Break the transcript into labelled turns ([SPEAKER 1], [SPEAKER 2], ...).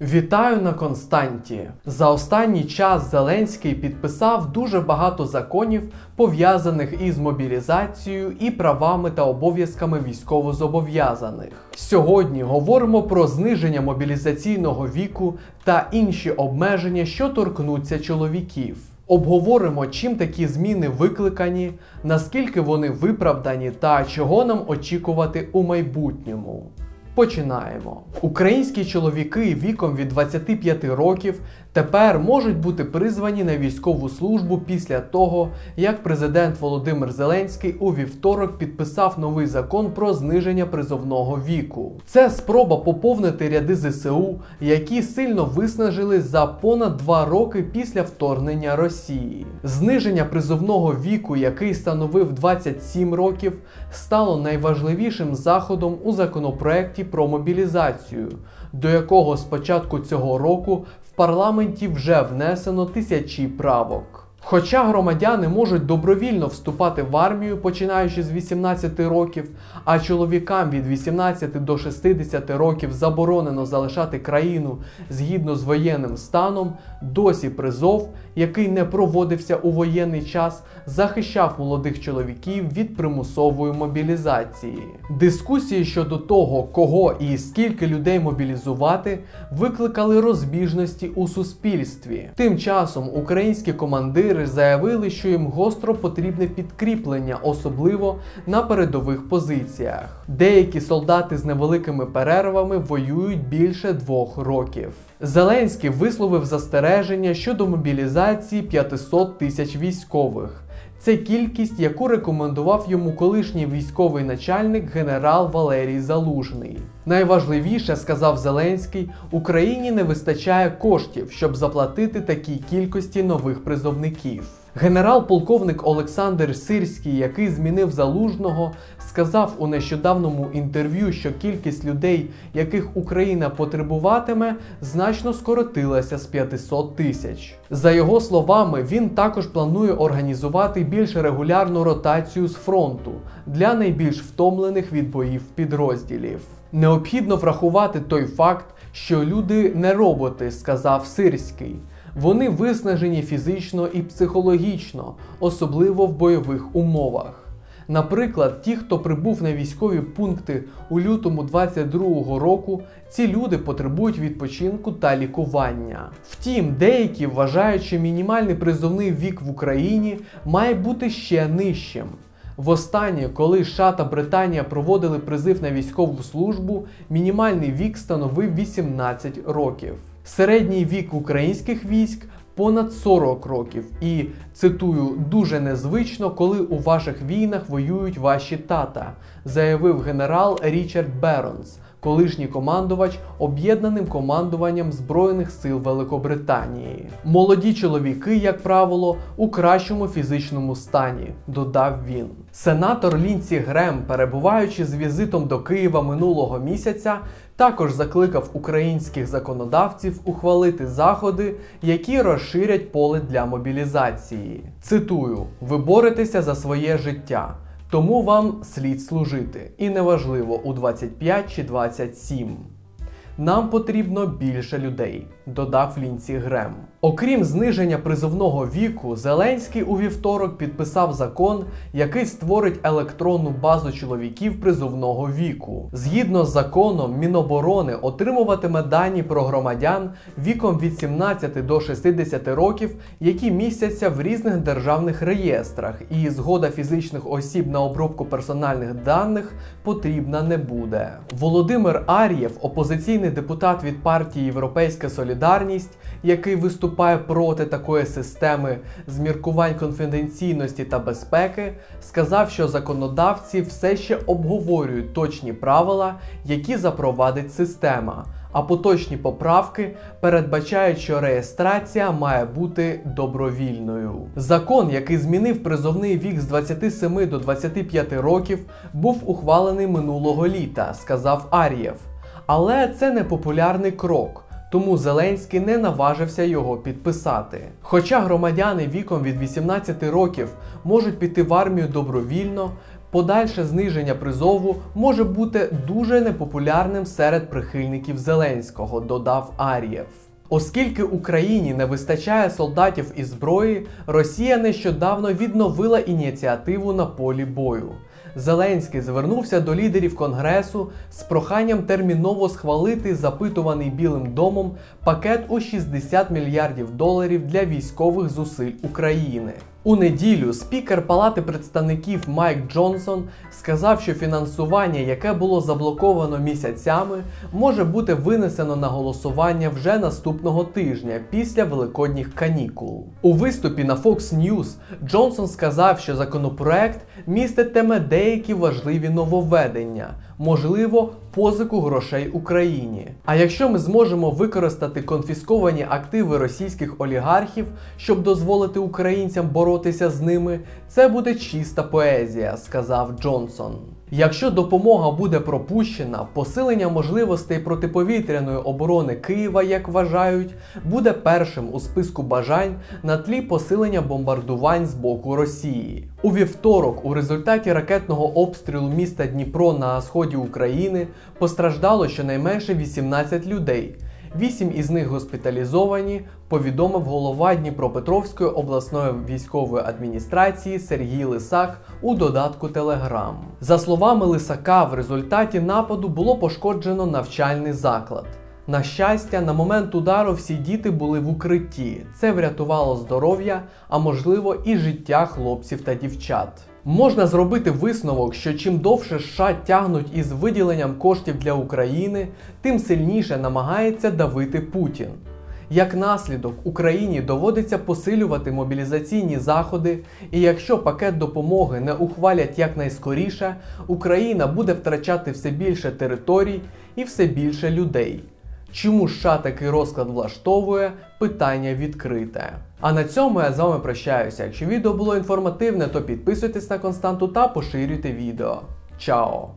[SPEAKER 1] Вітаю на Константі. За останній час Зеленський підписав дуже багато законів, пов'язаних із мобілізацією і правами та обов'язками військовозобов'язаних. Сьогодні говоримо про зниження мобілізаційного віку та інші обмеження, що торкнуться чоловіків. Обговоримо, чим такі зміни викликані, наскільки вони виправдані та чого нам очікувати у майбутньому. Починаємо. Українські чоловіки віком від 25 років тепер можуть бути призвані на військову службу після того, як президент Володимир Зеленський у вівторок підписав новий закон про зниження призовного віку. Це спроба поповнити ряди ЗСУ, які сильно виснажились за понад два роки після вторгнення Росії. Зниження призовного віку, який становив 27 років, стало найважливішим заходом у законопроекті про мобілізацію, до якого з початку цього року в парламенті вже внесено тисячі правок. Хоча громадяни можуть добровільно вступати в армію, починаючи з 18 років, а чоловікам від 18 до 60 років заборонено залишати країну згідно з воєнним станом, досі призов, який не проводився у воєнний час, захищав молодих чоловіків від примусової мобілізації. Дискусії щодо того, кого і скільки людей мобілізувати, викликали розбіжності у суспільстві. Тим часом українські командири заявили, що їм гостро потрібне підкріплення, особливо на передових позиціях. Деякі солдати з невеликими перервами воюють більше двох років. Зеленський висловив застереження щодо мобілізації 500 тисяч військових. Це кількість, яку рекомендував йому колишній військовий начальник генерал Валерій Залужний. Найважливіше, сказав Зеленський, Україні не вистачає коштів, щоб заплатити такій кількості нових призовників. Генерал-полковник Олександр Сирський, який змінив залужного, сказав у нещодавному інтерв'ю, що кількість людей, яких Україна потребуватиме, значно скоротилася з 500 тисяч. За його словами, він також планує організувати більш регулярну ротацію з фронту для найбільш втомлених від боїв підрозділів. Необхідно врахувати той факт, що люди не роботи, сказав Сирський. Вони виснажені фізично і психологічно, особливо в бойових умовах. Наприклад, ті, хто прибув на військові пункти у лютому 22-го року, ці люди потребують відпочинку та лікування. Втім, деякі вважають, що мінімальний призовний вік в Україні має бути ще нижчим. Востаннє, коли США та Британія проводили призив на військову службу, мінімальний вік становив 18 років. Середній вік українських військ понад 40 років. І цитую, дуже незвично, коли у ваших війнах воюють ваші тата, заявив генерал Річард Беронс, колишній командувач об'єднаним командуванням Збройних сил Великобританії. Молоді чоловіки, як правило, у кращому фізичному стані, додав він. Сенатор Лінсі Грем, перебуваючи з візитом до Києва минулого місяця, також закликав українських законодавців ухвалити заходи, які розширять поле для мобілізації. Цитую: ви боретеся за своє життя. Тому вам слід служити, і неважливо у 25 чи 27. Нам потрібно більше людей, додав Лінсі Грем. Окрім зниження призовного віку, Зеленський у вівторок підписав закон, який створить електронну базу чоловіків призовного віку. Згідно з законом, Міноборони отримуватиме дані про громадян віком від 17 до 60 років, які містяться в різних державних реєстрах, і згода фізичних осіб на обробку персональних даних потрібна не буде. Володимир Ар'єв, опозиційний депутат від партії Європейська Солідарність, який виступає проти такої системи з міркувань конфіденційності та безпеки, сказав, що законодавці все ще обговорюють точні правила, які запровадить система. А поточні поправки передбачають, що реєстрація має бути добровільною. Закон, який змінив призовний вік з 27 до 25 років, був ухвалений минулого літа, сказав Ар'єв. Але це не популярний крок. Тому Зеленський не наважився його підписати. Хоча громадяни віком від 18 років можуть піти в армію добровільно, подальше зниження призову може бути дуже непопулярним серед прихильників Зеленського, додав Ар'єв. Оскільки Україні не вистачає солдатів і зброї, Росія нещодавно відновила ініціативу на полі бою. Зеленський звернувся до лідерів Конгресу з проханням терміново схвалити запитуваний Білим домом пакет у 60 мільярдів доларів для військових зусиль України. У неділю спікер Палати представників Майк Джонсон сказав, що фінансування, яке було заблоковано місяцями, може бути винесено на голосування вже наступного тижня після великодніх канікул. У виступі на Fox News Джонсон сказав, що законопроект міститиме деякі важливі нововведення, можливо, позику грошей Україні. А якщо ми зможемо використати конфісковані активи російських олігархів, щоб дозволити українцям боротися з ними, це буде чиста поезія, сказав Джонсон. Якщо допомога буде пропущена, посилення можливостей протиповітряної оборони Києва, як вважають, буде першим у списку бажань на тлі посилення бомбардувань з боку Росії. У вівторок, у результаті ракетного обстрілу міста Дніпро на сході України постраждало щонайменше 18 людей. Вісім із них госпіталізовані, повідомив голова Дніпропетровської обласної військової адміністрації Сергій Лисак у додатку Телеграм. За словами Лисака, в результаті нападу було пошкоджено навчальний заклад. На щастя, на момент удару всі діти були в укритті. Це врятувало здоров'я, а можливо і життя хлопців та дівчат. Можна зробити висновок, що чим довше США тягнуть із виділенням коштів для України, тим сильніше намагається давити Путін. Як наслідок, Україні доводиться посилювати мобілізаційні заходи, і якщо пакет допомоги не ухвалять якнайскоріше, Україна буде втрачати все більше територій і все більше людей. Чому США такий розклад влаштовує? Питання відкрите. А на цьому я з вами прощаюся. Якщо відео було інформативне, то підписуйтесь на константу та поширюйте відео. Чао!